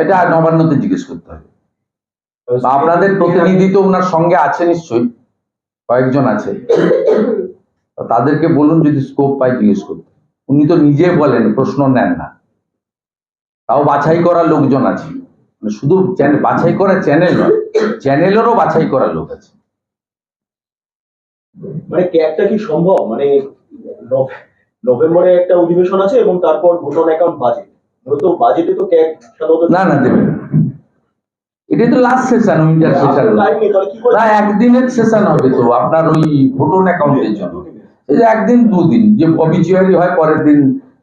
এটা নবান্নতে জিজ্ঞেস করতে হবে। বা আপনাদের প্রতিনিধি তো ওনার সঙ্গে আছে নিশ্চয়ই কয়েকজন আছে। তাদেরকে বলুন যদি স্কোপ পাই জিজ্ঞেস করতে। উনি তো নিজে বলেন প্রশ্ন নেন না। তাও বাছাই করা লোকজন আছে। মানে শুধু বাছাই করা চ্যানেল নয় চ্যানেলেরও বাছাই করা লোক আছে। মানে ক্যাবটা কি সম্ভব? মানে নভেম্বরে একটা অধিবেশন আছে এবং তারপর ভোট অন অ্যাকাউন্ট বাজেট মূলত বাজেটে তো না না দেবেন। এটাই তো লাস্ট সেশন উইন্টার সেশন না একদিনের সেশন হবে তো আপনার ওই ভোটন অ্যাকাউন্টের জন্য এই একদিন দুদিন যে অবিচুয়ারি হয় পরের দিন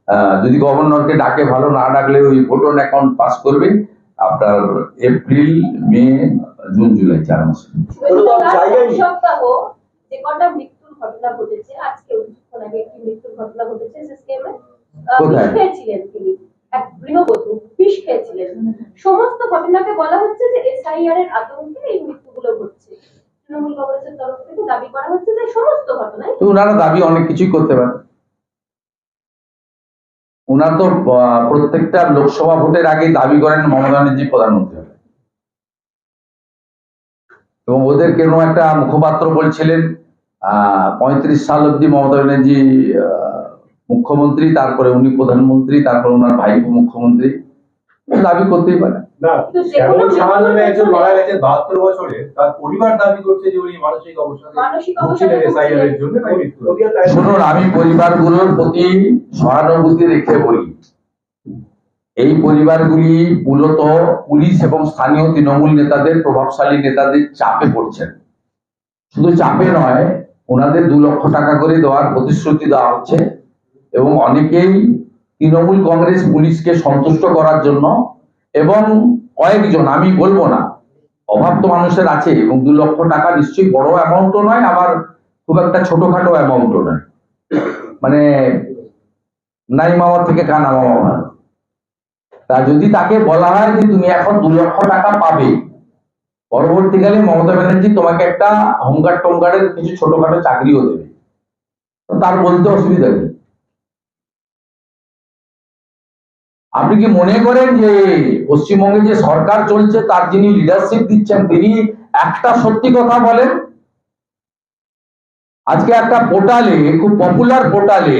আহ, যদি গভর্নরকে ডাকে ভালো না ডাকলে ওই ভোটন অ্যাকাউন্ট পাস করবে আপনার এপ্রিল মে জুন জুলাই চার মাসে ওগুলো তো আর জায়গায় নেই। সপ্তাহ যে কটা মৃত্যুর ঘটনা ঘটেছে আজকে কিছুক্ষণ আগে একটি মৃত্যুর ঘটনা ঘটেছে সিস্টেমে কোথায়? তিনি এক গৃহবধূ বিষ খেয়েছিলেন। সমস্ত ঘটনাকে বলা হচ্ছে যে এসআইআর এর আতঙ্কে এই মৃত্যুগুলো ঘটছে। তৃণমূল কংগ্রেসের তরফ থেকে দাবি করা হচ্ছে যে সমস্ত ঘটনায় ওনারা দাবি অনেক কিছুই করতে পারে। ওনার তো প্রত্যেকটা লোকসভা ভোটের আগে দাবি করেন মমতা ব্যানার্জি প্রধানমন্ত্রী এবং ওদের কেন একটা মুখপাত্র বলছিলেন, আহ, পঁয়ত্রিশ সাল অব্দি মমতা ব্যানার্জি মুখ্যমন্ত্রী তারপরে উনি প্রধানমন্ত্রী তারপরে ওনার ভাই মুখ্যমন্ত্রী দাবি করতেই পারে। শুনুন আমি পরিবারগুলোর প্রতি সহানুভূতি রেখে বলি। এই পরিবারগুলি মূলত পুলিশ এবং স্থানীয় তৃণমূল নেতাদের প্রভাবশালী নেতাদের চাপে পড়ছেন। শুধু চাপে নয় ওনাদের দু লক্ষ টাকা করে দেওয়ার প্রতিশ্রুতি দেওয়া হচ্ছে। এবং অনেকেই তৃণমূল কংগ্রেস পুলিশকে সন্তুষ্ট করার জন্য এবং কয়েকজন, আমি বলব না, অভাব তো মানুষের আছে এবং দু লক্ষ টাকা নিশ্চয়ই বড় অ্যামাউন্টও নয়, আবার খুব একটা ছোটখাটো অ্যামাউন্টও নয়। মানে নাই মামা থেকে কানা মামা ভালো তা যদি তাকে বলা হয় যে তুমি এখন দু লক্ষ টাকা পাবে, পরবর্তীকালে মমতা ব্যানার্জি তোমাকে একটা হোমগার্ড টোমগার্ডের কিছু ছোটখাটো চাকরিও দেবে। তার বলতে অসুবিধা নেই আপনি কি মনে করেন যে পশ্চিমবঙ্গে যে সরকার চলছে, তার যিনি লিডারশিপ দিচ্ছেন, তিনি একটা সত্যি কথা বলেন? আজকে একটা পোর্টালে খুব পপুলার পোর্টালে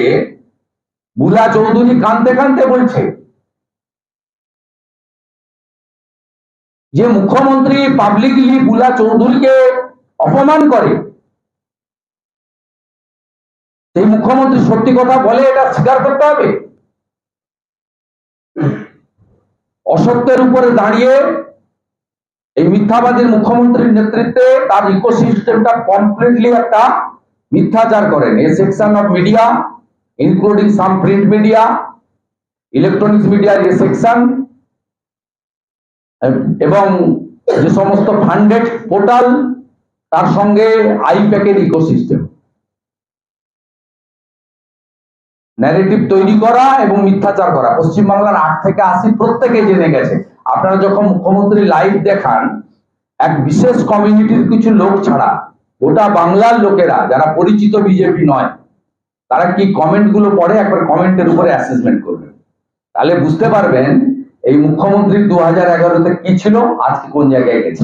বুলা চৌধুরী কানতে কানতে বলছে যে মুখ্যমন্ত্রী পাবলিকলি বুলা চৌধুরীকে অপমান করে। সেই মুখ্যমন্ত্রী সত্যি কথা বলে, এটা স্বীকার করতে হবে? অসত্যের উপরে দাঁড়িয়ে এই মিথ্যাবাদীর মুখ্যমন্ত্রীর নেতৃত্বে তার ইকোসিস্টেমটা কমপ্লিটলি একটা মিথ্যাচার করেন। A section of media including some print media electronics মিডিয়ার এ সেকশন এবং যে সমস্ত ফান্ডেড পোর্টাল তার সঙ্গে আইপ্যাকের ইকোসিস্টেম ন্যারেটিভ তৈরি করা এবং মিথ্যাচার করা। পশ্চিমবাংলার আট থেকে আশি প্রত্যেকে জেনে গেছে। আপনারা যখন মুখ্যমন্ত্রী লাইভ দেখান, এক বিশেষ কমিউনিটির কিছু লোক ছাড়া, গোটা বাংলার লোকেরা, যারা পরিচিত বিজেপি নয়, তারা কি কমেন্টগুলো পড়ে? একবার কমেন্টের উপরে অ্যাসেসমেন্ট করবেন। তাহলে বুঝতে পারবেন, এই মুখ্যমন্ত্রী দু হাজার এগারোতে কি ছিল? আজকে কোন জায়গায় গেছে?